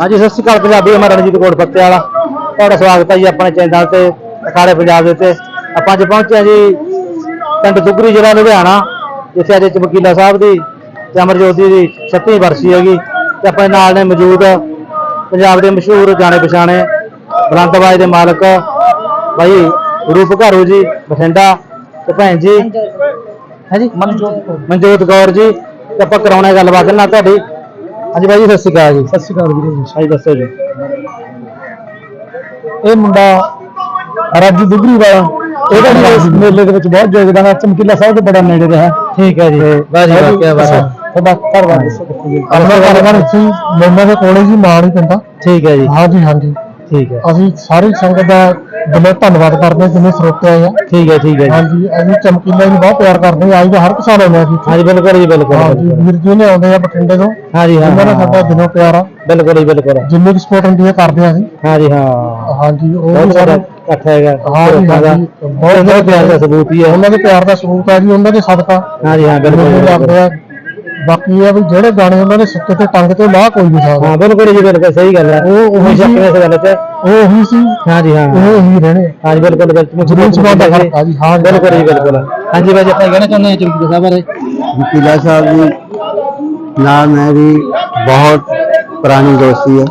ਹਾਂਜੀ ਸਤਿ ਸ਼੍ਰੀ ਅਕਾਲ ਪੰਜਾਬੀ ਮੈਂ ਰਣਜੀਤ ਕੋਟ ਫੱਤੇ ਵਾਲਾ। ਤੁਹਾਡਾ ਸਵਾਗਤ ਹੈ ਜੀ ਆਪਣੇ ਚੈਨਲ ਤੇ ਅਖਾੜੇ ਪੰਜਾਬ ਦੇ ਉੱਤੇ। ਆਪਾਂ ਅੱਜ ਪਹੁੰਚੇ ਹਾਂ ਜੀ ਪਿੰਡ ਦੁਗਰੀ ਜ਼ਿਲ੍ਹਾ ਲੁਧਿਆਣਾ ਜਿੱਥੇ ਅੱਜ ਚਮਕੀਲਾ ਸਾਹਿਬ ਦੀ ਤੇ ਅਮਰਜੋਤੀ ਦੀ 36ਵੀਂ ਵਰਸੀ ਹੈਗੀ। ਤੇ ਆਪਣੇ ਨਾਲ ਨੇ ਮੌਜੂਦ ਪੰਜਾਬ ਦੇ ਮਸ਼ਹੂਰ ਜਾਣੇ ਪਛਾਣੇ ਬਲੰਦਬਾਜ਼ ਦੇ ਮਾਲਕ ਭਾਈ ਰੂਪ ਘਾਰੂ ਜੀ ਬਠਿੰਡਾ। ਤੇ ਭੈਣ ਜੀ ਹਾਂਜੀ। ਮਨਜੋਤ ਕੌਰ ਜੀ ਤੇ ਆਪਾਂ ਕਰਾਉਣਾ ਗੱਲਬਾਤ ਨਾਲ ਤੁਹਾਡੀ। ਹਾਂਜੀ ਭਾਈ ਜੀ ਸਤਿ ਸ਼੍ਰੀ ਅਕਾਲ ਜੀ। ਸਤਿ ਸ਼੍ਰੀ ਅਕਾਲ ਵੀਰੇ ਹਾਂਜੀ ਦੱਸੋ ਜੀ। ਇਹ ਮੁੰਡਾ ਰਾਜੂ ਦੁਗਰੀ ਵਾਲਾ। ਇਹਦਾ ਵੀ ਮੇਲੇ ਦੇ ਵਿੱਚ ਬਹੁਤ ਯੋਗਦਾਨ ਹੈ ਚਮਕੀਲਾ ਸਾਹਿਬ ਦੇ ਬੜਾ ਨੇੜੇ ਰਿਹਾ। ਠੀਕ ਹੈ ਜੀ। ਵਾਹ ਜੀ ਵਾਹ ਕੀ ਬਾਤ ਹੈ। ਤੁਹਾਡਾ ਦੱਸੋ ਕਿੱਥੇ ਜੀ। ਮੇਮਾ ਦੇ ਕੋਲੇ ਜੀ ਮਾਨ ਹੀ ਪਿੰਡਾ ਠੀਕ ਹੈ ਜੀ। ਹਾਂਜੀ ਹਾਂਜੀ ਠੀਕ ਹੈ। ਅਸੀਂ ਸਾਰੀ ਸੰਗਤ ਦਾ ਦਿਲੋਂ ਧੰਨਵਾਦ ਕਰਦੇ ਹਾਂ ਜਿੰਨੇ ਸਰੋਤੇ ਆਏ ਆ। ਠੀਕ ਹੈ ਠੀਕ ਹੈ ਜੀ। ਹਾਂਜੀ ਅਸੀਂ ਚਮਕੀਲਾ ਨੂੰ ਬਹੁਤ ਪਿਆਰ ਕਰਦੇ ਅੱਜ ਦਾ ਹਰ ਇੱਕ ਸਾਲ ਆਉਂਦੇ ਆ ਅਸੀਂ ਹਾਂਜੀ ਬਿਲਕੁਲ ਜੀ ਬਿਲਕੁਲ। ਹਾਂਜੀ ਵੀਰ ਜੀ ਨੇ ਆਉਂਦੇ ਆ ਬਠਿੰਡੇ ਤੋਂ। ਹਾਂਜੀ ਹਾਂ ਇਹਨਾਂ ਦਾ ਸਾਡਾ ਦਿਲੋਂ ਪਿਆਰ ਆ। ਬਿਲਕੁਲ ਜੀ ਬਿਲਕੁਲ। ਜਿੰਨੇ ਵੀ ਸਪੋਰਟ ਹੁੰਦੀ ਹੈ ਕਰਦੇ ਆ ਅਸੀਂ। ਹਾਂਜੀ ਹਾਂ। ਹਾਂਜੀ ਉਹ ਬਹੁਤ ਵੀ ਇਕੱਠ ਹੈਗਾ ਹਾਂਜੀ ਲੋਕਾਂ ਦਾ। ਹਾਂਜੀ ਬਹੁਤ ਉਹਨਾਂ ਦੇ ਪਿਆਰ ਦਾ ਸਬੂਤ ਹੀ ਹੈ। ਉਹਨਾਂ ਦੇ ਪਿਆਰ ਦਾ ਸਬੂਤ ਹੈ ਜੀ ਉਹਨਾਂ ਦੇ ਸਦਕਾ। ਹਾਂਜੀ ਹਾਂ ਬਿਲਕੁਲ ਜੀ, ਬਿਲਕੁਲ। ਲੱਗਦਾ ਹੈ ਬਾਕੀ ਇਹ ਵੀ ਜਿਹੜੇ ਗਾਣੇ ਉਹਨਾਂ ਨੇ ਸਿੱਕੇ ਤੇ ਟੰਗ ਤੇ ਲਾਹ ਕੋਈ ਨਹੀਂ ਸਕਦਾ ਹਾਂ ਬਿਲਕੁਲ ਜੀ ਬਿਲਕੁਲ ਸਹੀ ਗੱਲ ਹੈ ਉਹ ਉਹੀ ਸ਼ੱਕ ਇਸ ਗੱਲ ਤੇ ਉਹ ਉਹੀ ਸੀ। ਹਾਂ ਜੀ ਹਾਂ ਉਹ ਹੀ ਰਹਿਣੇ। ਹਾਂ ਜੀ ਬਿਲਕੁਲ ਗਲਤ ਮੁੱਛ ਮੁੱਛ ਦਾ ਫ਼ਰਕ ਜੀ। ਹਾਂ ਬਿਲਕੁਲ ਜੀ ਬਿਲਕੁਲ। ਹਾਂ ਜੀ ਬਾਜੀ ਆਪਾਂ ਕਹਿਣਾ ਚਾਹੁੰਦੇ ਹਾਂ ਚੁਰਕੀ ਸਾਹਿਬ ਬਾਰੇ। ਕਿਲਾ ਸਾਹਿਬ ਜੀ ਨਾਲ ਮੇਰੀ ਬਹੁਤ ਪੁਰਾਣੀ ਦੋਸਤੀ ਹੈ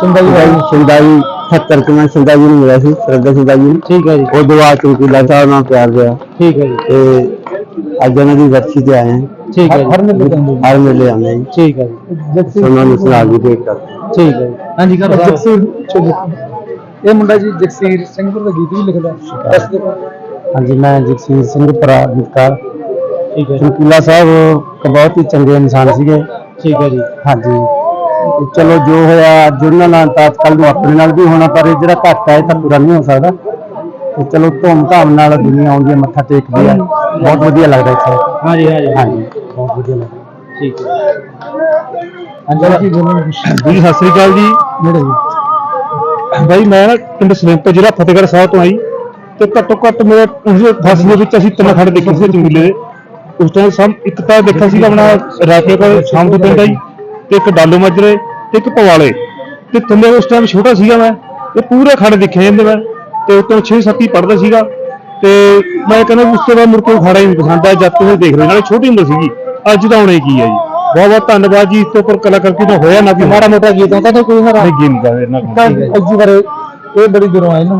ਸਿੰਧਾਈ ਭਾਈ ਸਿੰਧਾਈ 77 ਕਿ ਮੈਂ ਜੀ ਨੂੰ ਮਿਲਿਆ ਸੀ ਸਰਦਾ ਸਿੰਧਾ ਜੀ ਨੂੰ। ਠੀਕ ਹੈ ਜੀ। ਉਹ ਦੁਆ ਚੁਰਕੀ ਸਾਹਿਬ ਨਾਲ ਪਿਆਰ ਹੋਇਆ। ਠੀਕ ਹੈ ਜੀ। ਤੇ ਅੱਜ ਉਹਨਾਂ ਦੀ ਵਰਸੀ ਤੇ ਆਏ ਹਾਂ ਠੀਕ ਹੈ ਹਰ ਮੇਲੇ ਜਾਂਦੇ ਹਰ ਮੇਲੇ ਆਉਂਦੇ ਠੀਕ ਹੈ ਜੀ। ਜੀ ਉਹਨਾਂ ਨੂੰ ਸੁਣਾ ਵੀ ਭੇਟ ਕਰਦੇ। ਠੀਕ ਹੈ ਜੀ। ਹਾਂਜੀ ਕਰ ਜਗਸੀਰ ਇਹ ਮੁੰਡਾ ਜੀ ਜਗਸੀਰ ਸਿੰਘਪੁਰ ਦਾ ਗੀਤ ਵੀ ਲਿਖਦਾ। ਦੱਸ ਦਿਓ। ਹਾਂਜੀ ਮੈਂ ਜਗਸੀਰ ਸਿੰਘ ਪ੍ਰਾਧਿਕਾਰ ਠੀਕ ਹੈ ਜੀ। ਚਮਕੀਲਾ ਸਾਹਿਬ ਇੱਕ ਬਹੁਤ ਹੀ ਚੰਗੇ ਇਨਸਾਨ ਸੀਗੇ। ਠੀਕ ਹੈ ਜੀ। ਹਾਂਜੀ। ਤੇ ਚਲੋ ਜੋ ਹੋਇਆ ਜੁੜਨ ਨਾਲ ਤਾਂ ਕੱਲ ਨੂੰ ਆਪਣੇ ਨਾਲ ਵੀ ਹੋਣਾ ਪਰ ਇਹ ਜਿਹੜਾ ਘੱਟ ਹੈ ਇਹ ਤਾਂ ਪੂਰਾ ਨਹੀਂ ਹੋ ਸਕਦਾ। ਤੇ ਚਲੋ ਧੂਮ ਧਾਮ ਨਾਲ ਦੁਨੀਆ ਆਉਂਦੀ ਹੈ ਮੱਥਾ ਟੇਕਦੀ ਹੈ। ਬਹੁਤ ਵਧੀਆ ਲੱਗਦਾ ਇੱਥੇ। ਹਾਂਜੀ ਹਾਂਜੀ। ਹਾਂਜੀ ਬਹੁਤ ਵਧੀਆ ਲੱਗਦਾ। ਠੀਕ ਹੈ। ਹਾਂਜੀ ਜੀ ਬੋਲੋ। ਜੀ ਸਤਿ ਸ੍ਰੀ ਅਕਾਲ ਜੀ। ਨੇੜੇ ਜੀ। ਬਾਈ ਮੈਂ ਨਾ ਪਿੰਡ ਸਲੇਮਪੁਰ ਜ਼ਿਲ੍ਹਾ ਫਤਿਹਗੜ੍ਹ ਸਾਹਿਬ ਤੋਂ ਆਈ। ਤੇ ਘੱਟੋ ਘੱਟ ਮੇਰੇ ਉਸ ਫਸ ਦੇ ਵਿੱਚ ਅਸੀਂ ਤਿੰਨ ਖੜੇ ਦੇਖੇ ਸੀ ਚੁੰਗਲੇ ਦੇ। ਉਸ ਟਾਈਮ ਸਭ ਇੱਕ ਤਾਂ ਦੇਖਿਆ ਸੀ ਆਪਣਾ ਰਾਕੇ ਕੋਲ ਸ਼ਾਮ ਤੋਂ ਪਿੰਡ ਆਈ। ਤੇ ਇੱਕ ਡਾਲੂ ਮਾਜਰੇ ਤੇ ਇੱਕ ਪਵਾਲੇ। ਤੇ ਥੱਲੇ ਉਸ ਟਾਈਮ ਛੋਟਾ ਸੀਗਾ ਮੈਂ। ਤੇ ਪੂਰੇ ਖੜੇ ਦੇਖੇ ਜਾਂਦੇ ਮੈਂ। ਤੇ ਉਤੋਂ 6 7 ਹੀ ਪੜਦਾ ਸੀਗਾ। ਤੇ ਮੈਂ ਕਹਿੰਦਾ ਉਸ ਤੋਂ ਬਾਅਦ ਮੁੜ ਕੇ ਖੜਾ ਹੀ ਨਹੀਂ ਪਸੰਦ ਆ ਜਦ ਤੋਂ ਦੇਖ ਰਹੇ ਨਾਲੇ ਛੋਟੀ ਉਮਰ ਸੀਗੀ ਅੱਜ ਤਾਂ ਹੁਣ ਕੀ ਹੈ ਜੀ। ਬਹੁਤ ਬਹੁਤ ਧੰਨਵਾਦ ਜੀ ਇਸ ਤੋਂ ਉੱਪਰ ਕਲਾਕਾਰ ਕੀ ਤਾਂ ਹੋਇਆ ਨਾ ਵੀ ਮਾੜਾ ਮੋਟਾ ਗੀਤ ਆਉਂਦਾ ਤਾਂ ਕੋਈ ਹਰਾ। ਗੀਤ ਦਾ ਇਹਨਾਂ ਕੋਲ ਅੱਜ ਬਾਰੇ ਇਹ ਬੜੀ ਦੂਰੋਂ ਆਏ ਨਾ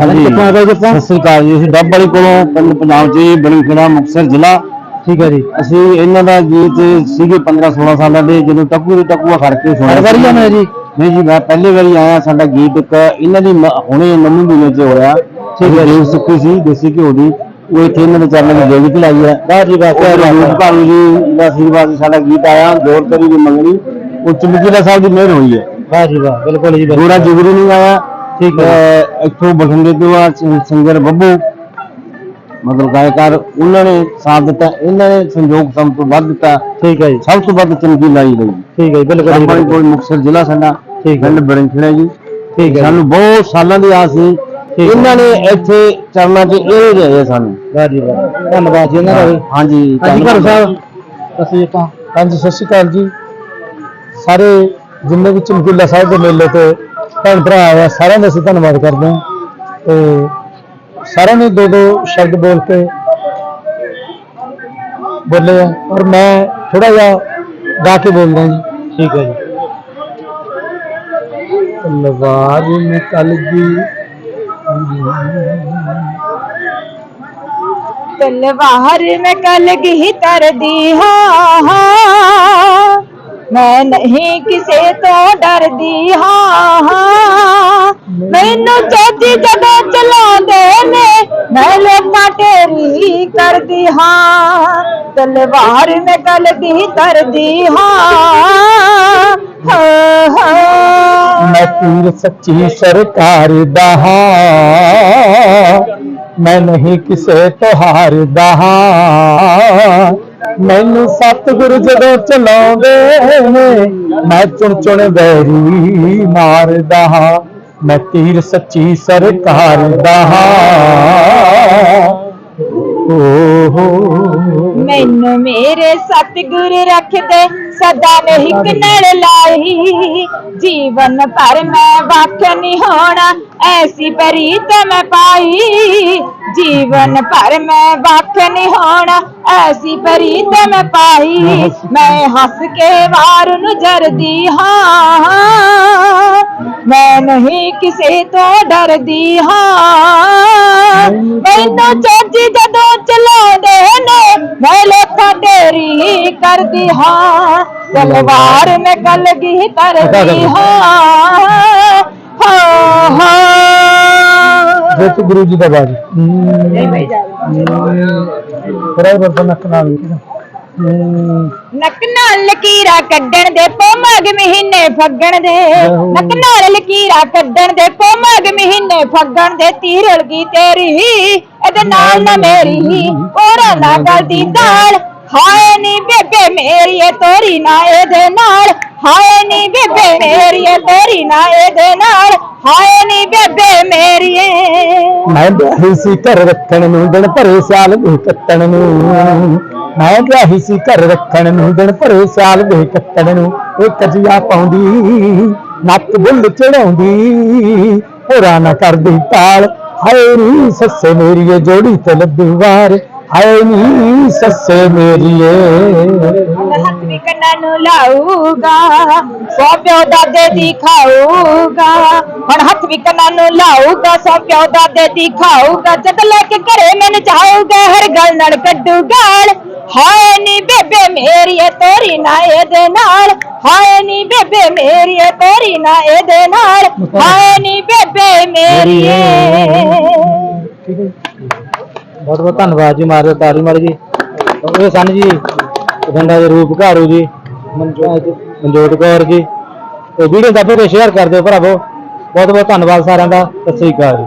ਹਾਂਜੀ। ਸਤਿ ਸ੍ਰੀ ਅਕਾਲ ਜੀ ਅਸੀਂ ਡੱਬ ਵਾਲੀ ਕੋਲੋਂ ਪਿੰਡ ਪੰਜਾਬ ਜੀ ਬਣੀ ਖੜਾ ਮੁਕਤਸਰ ਜ਼ਿਲ੍ਹਾ। ਠੀਕ ਹੈ ਜੀ। ਅਸੀਂ ਇਹਨਾਂ ਦਾ ਗੀਤ ਸੀਗੇ 15 16 ਸਾਲਾਂ ਦੇ ਜਦੋਂ ਟੱਕੂ ਦੇ ਟੱਕੂਆ ਖੜ ਕੇ ਸੁਣਿਆ ਹਰ ਵਾਰੀ। ਆਉਂਦੇ ਜੀ? ਨਹੀਂ ਜੀ ਮੈਂ ਪਹਿਲੀ ਵਾਰੀ ਆਇਆ ਸਾਡਾ ਗੀਤ ਇੱਕ ਇਹਨਾਂ ਦੀ ਮ- ਹੁਣੇ ਨਵੀਂ ਮਹੀਨੇ ਚ ਹੋਇਆ। ਠੀਕ ਹੈ ਜੀ। ਸੁੱਕੀ ਸੀ ਦੇਸੀ ਘਿਓ ਦੀ। ਉਹ ਇੱਥੇ ਇਹਨਾਂ ਦੇ ਚਰਨਾਂ ਦੀ ਜੋਗੀ ਲਾਈ ਹੈ। ਵਾਹ ਜੀ ਉਹ ਰੂਪ ਭਾਰੂ ਜੀ ਦਾ ਆਸ਼ੀਰਵਾਦ ਨਾਲ ਸਾਡਾ ਗੀਤ ਆਇਆ ਦੌਰ ਕਰੀ ਦੀ ਮੰਗਣੀ। ਉਹ ਚਮਕੀਲਾ ਸਾਹਿਬ ਦੀ ਮਿਹਰ ਹੋਈ ਹੈ। ਵਾਹ ਜੀ ਵਾਹ ਬਿਲਕੁਲ ਜੀ ਗੋਰਾ ਜੁਗਰੀ ਨਹੀਂ ਆਇਆ। ਠੀਕ ਤੇ ਇੱਥੋਂ ਬਠਿੰਡੇ ਤੋਂ ਆ ਸਿੰ- ਸਿੰਗਰ ਬੱਬੂ। ਮਤਲਬ ਗਾਇਕਾਰ ਉਹਨਾਂ ਨੇ ਸਾਥ ਦਿੱਤਾ ਇਹਨਾਂ ਨੇ ਸੰਯੋਗ ਸਭ ਤੋਂ ਵੱਧ ਦਿੱਤਾ। ਠੀਕ ਹੈ ਜੀ। ਸਭ ਤੋਂ ਵੱਧ ਚਮਕੀਲਾ ਹੀ ਲਈ ਠੀਕ ਹੈ ਜੀ ਬਿਲਕੁਲ ਜੀ, ਬਿਲਕੁਲ। ਕੋਲ ਮੁਕਤਸਰ ਜ਼ਿਲ੍ਹਾ ਸਾਡਾ ਠੀਕ ਹੈ। ਪਿੰਡ ਬਰਿੰਖੜਾ ਜੀ। ਠੀਕ ਹੈ ਸਾਨੂੰ ਬਹੁਤ ਸਾਲਾਂ ਦੀ ਆਸ ਸੀ। ਹੈ। ਇਹਨਾਂ ਨੇ ਇੱਥੇ ਚਰਨਾਂ 'ਚ ਇਹ ਰਹੇ ਸਾਨੂੰ। ਵਾਹ ਜੀ ਵਾਹ। ਧੰਨਵਾਦ ਜੀ ਇਹਨਾਂ ਦਾ ਵੀ। ਹਾਂਜੀ ਹਾਂਜੀ ਘਰ ਧੰਨਵਾਦ। ਸਾਹਿਬ ਅਸੀਂ ਆਪਾਂ ਹਾਂਜੀ ਸਤਿ ਸ਼੍ਰੀ ਅਕਾਲ ਜੀ। ਸਾਰੇ ਜਿੰਨੇ ਵੀ ਚਮਕੀਲਾ ਸਾਹਿਬ ਦੇ ਮੇਲੇ ਤੇ ਭੈਣ ਭਰਾ ਆਏ ਆ ਸਾਰਿਆਂ ਦਾ ਅਸੀਂ ਧੰਨਵਾਦ ਕਰਦੇ ਹਾਂ। ਤੇ ਸਾਰਿਆਂ ਨੇ ਦੋ ਦੋ ਸ਼ਬਦ ਬੋਲ ਕੇ ਬੋਲੇ ਆ ਔਰ ਮੈਂ ਥੋੜਾ ਜਿਹਾ ਗਾ ਕੇ ਬੋਲਦਾ ਜੀ ਠੀਕ ਹੈ ਜੀ ਤਲਵਾਰ ਨਿਕਲ ਗਈ तलवार में कल की तरदी हाँ मैं नहीं किसे तो डरदी हाँ हाँ। मैनू चौथी जगह चला देने मैं लोका तेरी कर दी हाँ। तलवार में कल गलती कर दी हाँ। मैं पीर सच्ची सरकार दहा मैं नहीं किसे तो हार दहा ਮੈਨੂੰ ਸਤਿਗੁਰ ਜਦੋਂ ਚਲਾਉਂਦੇ ਨੇ, ਮੈਂ ਚੁਣ ਚੁਣ ਵੈਰੀ ਮਾਰਦਾ ਹਾਂ, ਮੈਂ ਤੀਰ ਸੱਚੀ ਸਰਕਾਰ ਦਾ ਹਾਂ। ਓ ਹੋ ਮੈਨੂੰ ਮੇਰੇ ਸਤਿਗੁਰ ਰੱਖਦੇ ਸਦਾ ਨਹੀਂ ਕਿਨੜ ਲਾਈ ਜੀਵਨ ਭਰ ਮੈਂ ਵੱਖ ਨਹੀਂ ਹੋਣਾ ਐਸੀ ਪ੍ਰੀਤ ਮੈਂ ਪਾਈ। ਜੀਵਨ ਭਰ ਮੈਂ ਵੱਖ ਨਹੀਂ ਹੋਣਾ ਐਸੀ ਪ੍ਰੀਤ ਮੈਂ ਪਾਈ। ਮੈਂ ਹੱਸ ਕੇ ਵਾਰ ਨੂੰ ਜਰਦੀ ਹਾਂ। ਮੈਂ ਨਹੀਂ ਕਿਸੇ ਤੋਂ ਡਰਦੀ ਹਾਂ। ਮੈਨੂੰ ਚੱਜ ਜਦੋਂ ਚਲਾਉਂਦੇ ਨੇ ਮੈਂ ਲੇਖਾ ਤੇਰੀ ਕਰਦੀ ਹਾਂ ਤਲਵਾਰ ਮੈਂ ਕਲਗੀ ਤਰਦੀ ਹਾਂ। ਹਾਂ ਹਾਂ। ਜੇ ਤੂੰ ਗੁਰੂ ਜੀ ਦਾ ਬਾਜ ਥੋੜਾ ਬਰਤਨ ਨੱਕ ਨਾਲ ਨੱਕ ਨਾਲ ਲਕੀਰਾਂ ਕੱਢਣ ਦੇ ਪੋਮਗ ਮਹੀਨੇ ਫੱਗਣ ਦੇ। ਨੱਕ ਨਾਲ ਲਕੀਰਾਂ ਕੱਢਣ ਦੇ ਪੋਮਗ ਮਹੀਨੇ ਫੱਗਣ ਦੇ। ਤੀਰਲ ਗਈ ਤੇਰੀ ਇਹਦੇ ਨਾਲ ਨਾ ਮੇਰੀ ਹੋਰਾਂ ਨਾ ਗਲਦੀ ਦਾਲ। ਹਾਏ ਨੀ ਬੇਬੇ ਮੇਰੀ ਏ ਨਾ ਇਹਦੇ ਨਾਲ, ਹਾਏ ਨੀ ਬੇਬੇ ਮੇਰੀ ਏ ਨਾ ਇਹਦੇ ਨਾਲ, ਹਾਏ ਨੀ ਬੇਬੇ ਮੇਰੀ ਮੈਂ ਵਿਆਹੀ ਸੀ ਘਰ ਰੱਖਣ ਨੂੰ ਦਿਨ ਭਰੇ ਸਾਲ ਦੇ ਕੱਟਣ ਨੂੰ। ਮੈਂ ਵਿਆਹੀ ਸੀ ਘਰ ਰੱਖਣ ਨੂੰ ਦਿਨ ਭਰੇ ਸਾਲ ਦੇ ਕੱਟਣ ਨੂੰ। ਇਹ ਕਜੀਆ ਪਾਉਂਦੀ, ਨੱਕ ਬੁੱਲ ਚੜਾਉਂਦੀ, ਹੋਰਾ ਨਾ ਕਰਦੀ ਟਾਲ। ਹਾਏ ਨੀ ਸੱਸੇ ਮੇਰੀਏ ਜੋੜੀ ਤੇ ਲੱਦੂ ਵਾਰ। ਹਾਏ ਨੀ ਸੱਸੇ ਮੇਰੀ ਏ। ਹੱਥ ਵੀ ਕੰਨਾਂ ਨੂੰ ਲਾਊਗਾ ਸੋ ਪਿਓ ਦਾਦੇ ਦੀ ਖਾਊਗਾ। ਹੁਣ ਹੱਥ ਵੀ ਕੰਨਾਂ ਨੂੰ ਲਾਊਗਾ ਸੋ ਪਿਓ ਦਾਦੇ ਦੀ ਖਾਊਗਾ। ਜਦ ਲੈ ਕੇ ਘਰੇ ਮੈਨੂੰ ਚਾਹੂਗਾ ਹਰ ਗੱਲ ਨਾਲ ਕੱਢੂ ਗਾਲ। ਹਾਏ ਨੀ ਬੇਬੇ ਮੇਰੀ ਏ ਤੋਰੀ ਨਾ ਇਹਦੇ ਨਾਲ। ਹਾਏ ਨੀ ਬੇਬੇ ਮੇਰੀ ਏ ਤੋਰੀ ਨਾ ਇਹਦੇ ਨਾਲ। ਹਾਏ ਨੀ ਬੇਬੇ ਮੇਰੀ ਏ। ਠੀਕ ਹੈ ਬਹੁਤ ਬਹੁਤ ਧੰਨਵਾਦ ਜੀ ਮਾਰੇ ਤਾਰੀ ਮਾਰ ਜੀ। ਉਹ ਸਨ ਜੀ, ਪਿੰਡਾ ਦੇ ਰੂਪ ਘਾਰੂ ਜੀ, ਮਨਜੋਤ ਕੌਰ ਜੀ। ਤੇ ਵੀਡੀਓ ਦਾ ਤੇ ਸ਼ੇਅਰ ਕਰ ਦਿਓ ਭਰਾਵੋ। ਬਹੁਤ ਬਹੁਤ ਧੰਨਵਾਦ ਸਾਰਿਆਂ ਦਾ। ਸਤਿ ਸ੍ਰੀ ਅਕਾਲ ਜੀ।